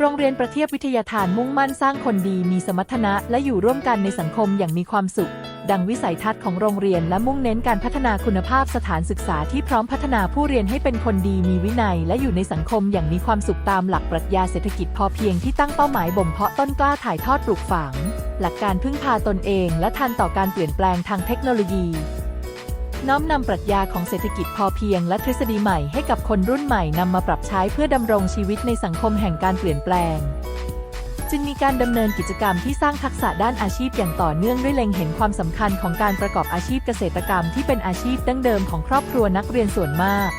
โรงเรียนประเทียบวิทยาทานมุ่งมั่นสร้างคนดีมีสมรรถนะและอยู่ร่วมกันในสังคมอย่างมีความสุข ดังวิสัยทัศน์ของโรงเรียนและมุ่งเน้นการพัฒนาคุณภาพสถานศึกษาที่พร้อมพัฒนาผู้เรียนให้เป็นคนดีมีวินัย และอยู่ในสังคมอย่างมีความสุขตามหลักปรัชญาเศรษฐกิจพอเพียงที่ตั้งเป้าหมายบ่มเพาะต้นกล้าถ่ายทอดปลูกฝัง หลักการพึ่งพาตนเอง และทันต่อการเปลี่ยนแปลงทางเทคโนโลยี น้อมนำปรัชญาของเศรษฐกิจพอเพียงและทฤษฎีใหม่ให้กับคนรุ่นใหม่นำมาปรับใช้เพื่อดำรงชีวิตในสังคมแห่งการเปลี่ยนแปลง จึงมีการดำเนินกิจกรรมที่สร้างทักษะด้านอาชีพอย่างต่อเนื่องด้วยเล็งเห็นความสำคัญของการประกอบอาชีพเกษตรกรรมที่เป็นอาชีพดั้งเดิมของครอบครัวนักเรียนส่วนมาก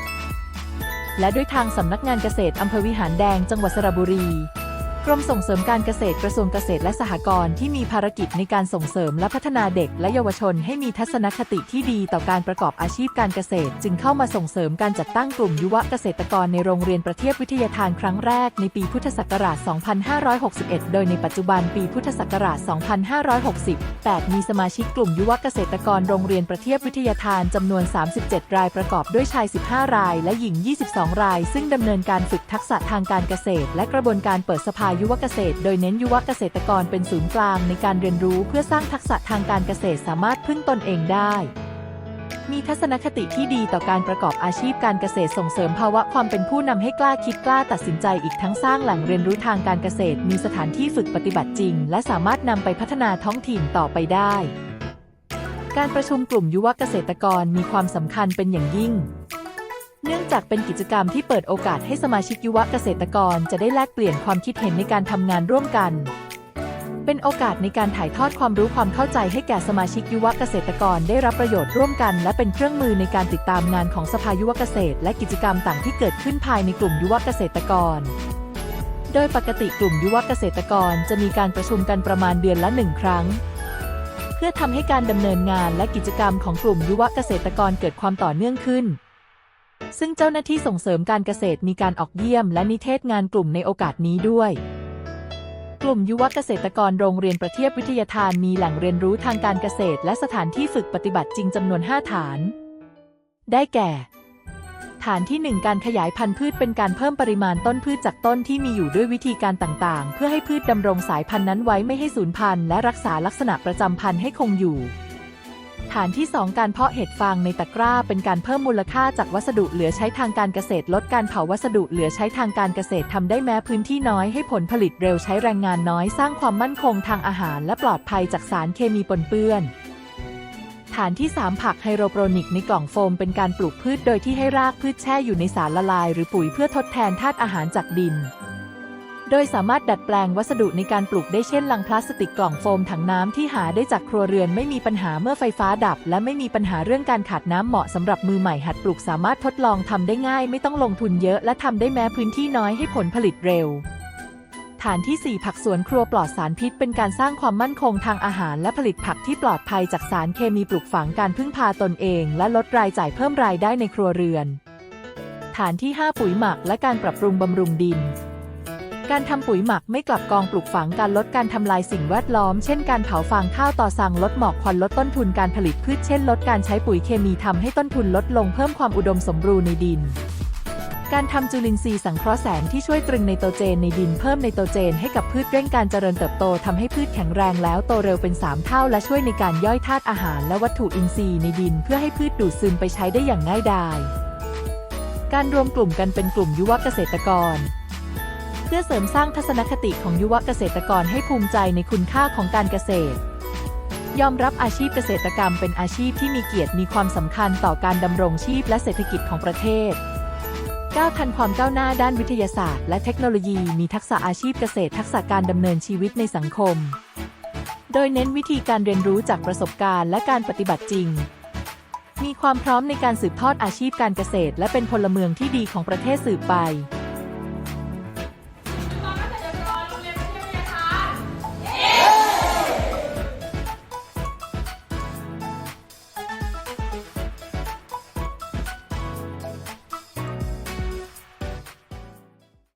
และด้วยทางสำนักงานเกษตรอำเภอวิหารแดงจังหวัดสระบุรี รมส่งเสริมการเกษตรกระทรวงเกษตรและสหกรณ์ที่มีภารกิจในการส่งเสริมและพัฒนาเด็กและเยาวชนให้มีทัศนคติที่ดีต่อการประกอบอาชีพการเกษตร จึงเข้ามาส่งเสริมการจัดตั้งกลุ่มยุวเกษตรกรในโรงเรียนประเทียบวิทยาทานครั้งแรกในปีพุทธศักราช 2561 โดยในปัจจุบันปีพุทธศักราช 2568 มีสมาชิกกลุ่มยุวเกษตรกรโรงเรียนประเทียบวิทยาทานจำนวน 37 รายประกอบด้วยชาย 15 ราย และหญิง 22 ราย ซึ่งดำเนินการฝึกทักษะทางการเกษตร และกระบวนการเปิดสภายุวเกษตร โดยเน้นยุวเกษตรกรเป็นศูนย์กลางในการเรียนรู้เพื่อสร้างทักษะทางการเกษตรสามารถพึ่งตนเองได้ มีทัศนคติที่ดีต่อการประกอบอาชีพการเกษตรส่งเสริมภาวะความเป็นผู้นำให้กล้าคิดกล้าตัดสินใจอีกทั้งสร้างแหล่งเรียนรู้ทางการเกษตร มีสถานที่ฝึกปฏิบัติจริง และสามารถนำไปพัฒนาท้องถิ่นต่อไปได้ การประชุมกลุ่มยุวเกษตรกรมีความสำคัญเป็นอย่างยิ่ง เนื่องจากเป็นกิจกรรมที่เปิดโอกาสให้สมาชิกยุวเกษตรกรจะได้แลกเปลี่ยนความคิดเห็นในการทำงานร่วมกัน เป็นโอกาสในการถ่ายทอดความรู้ความเข้าใจให้แก่สมาชิกยุวเกษตรกรได้รับประโยชน์ร่วมกัน และเป็นเครื่องมือในการติดตามงานของสภายุวเกษตร และกิจกรรมต่างที่เกิดขึ้นภายในกลุ่มยุวเกษตรกร โดยปกติกลุ่มยุวเกษตรกรจะมีการประชุมกันประมาณเดือนละหนึ่งครั้งเพื่อทำให้การดำเนินงานและกิจกรรมของกลุ่มยุวเกษตรกรเกิดความต่อเนื่องขึ้น ซึ่งเจ้าหน้าที่ส่งเสริมการเกษตรมีการออกเยี่ยมและนิเทศงานกลุ่มในโอกาสนี้ด้วย กลุ่มยุวเกษตรกรโรงเรียนประเทียบวิทยาทานมีแหล่งเรียนรู้ทางการเกษตร และสถานที่ฝึกปฏิบัติจริงจำนวน 5 ฐาน ได้แก่ ฐานที่ 1 การขยายพันธุ์พืชเป็นการเพิ่มปริมาณต้นพืชจากต้นที่มีอยู่ด้วยวิธีการต่างๆ เพื่อให้พืชดำรงสายพันธุ์นั้นไว้ไม่ให้สูญพันธุ์และรักษาลักษณะประจำพันธุ์ให้คงอยู่ ฐานที่ 2 การเพาะเห็ดฟางในตะกร้า เป็นการเพิ่มมูลค่าจากวัสดุเหลือใช้ทางการเกษตรลดการเผาวัสดุเหลือใช้ทางการเกษตรทำได้แม้พื้นที่น้อยให้ผลผลิตเร็วใช้แรงงานน้อยสร้างความมั่นคงทางอาหารและปลอดภัยจากสารเคมีปนเปื้อนฐานที่ 3 ผักไฮโดรโปรนิกในกล่องโฟมเป็นการปลูกพืชโดยที่ให้รากพืชแช่อยู่ในสารละลาย หรือปุ๋ยเพื่อทดแทนธาตุอาหารจากดิน โดยสามารถดัดแปลงวัสดุในการปลูกได้เช่นลังพลาสติกกล่องโฟมถังน้ำที่หาได้จากครัวเรือนไม่มีปัญหาเมื่อไฟฟ้าดับ และไม่มีปัญหาเรื่องการขาดน้ำเหมาะสำหรับมือใหม่หัดปลูกสามารถทดลองทำได้ง่าย ไม่ต้องลงทุนเยอะและทำได้แม้พื้นที่น้อยให้ผลผลิตเร็ว ฐานที่ 4 ผักสวนครัวปลอดสารพิษ เป็นการสร้างความมั่นคงทางอาหารและผลิตผักที่ปลอดภัยจากสารเคมีปลูกฝังการพึ่งพาตนเอง และลดรายจ่ายเพิ่มรายได้ในครัวเรือน ฐานที่ 5 ปุ๋ยหมักและการปรับปรุงบำรุงดิน การทำปุ๋ยหมักไม่กลับกองปลูกฝังการลดการทำลายสิ่งแวดล้อม เช่นการเผาฟางข้าวต่อสั่งลดหมอกควันลดต้นทุนการผลิตพืชเช่น ลดการใช้ปุ๋ยเคมีทำให้ต้นทุนลดลงเพิ่มความอุดมสมบูรณ์ในดิน การทำจุลินทรีย์สังเคราะห์แสงที่ช่วยตรึงไนโตรเจนในดินเพิ่มไนโตรเจนให้กับพืชเร่งการเจริญเติบโตทำให้พืชแข็งแรงแล้วโตเร็วเป็น 3 เท่า และช่วยในการย่อยธาตุอาหาร และวัตถุอินทรีย์ในดิน เพื่อให้พืชดูดซึมไปใช้ได้อย่างง่ายดายการรวมกลุ่มกันเป็นกลุ่มยุวเกษตรกร เพื่อเสริมสร้างทัศนคติของยุวเกษตรกรให้ภูมิใจในคุณค่าของการเกษตร ยอมรับอาชีพเกษตรกรรมเป็นอาชีพที่มีเกียรติมีความสำคัญต่อการดำรงชีพและเศรษฐกิจของประเทศก้าวทันความก้าวหน้าด้านวิทยาศาสตร์ และเทคโนโลยีมีทักษะอาชีพเกษตร ทักษะการดำเนินชีวิตในสังคม โดยเน้นวิธีการเรียนรู้จากประสบการณ์และการปฏิบัติจริง มีความพร้อมในการสืบทอดอาชีพการเกษตร และเป็นพลเมืองที่ดีของประเทศสืบไป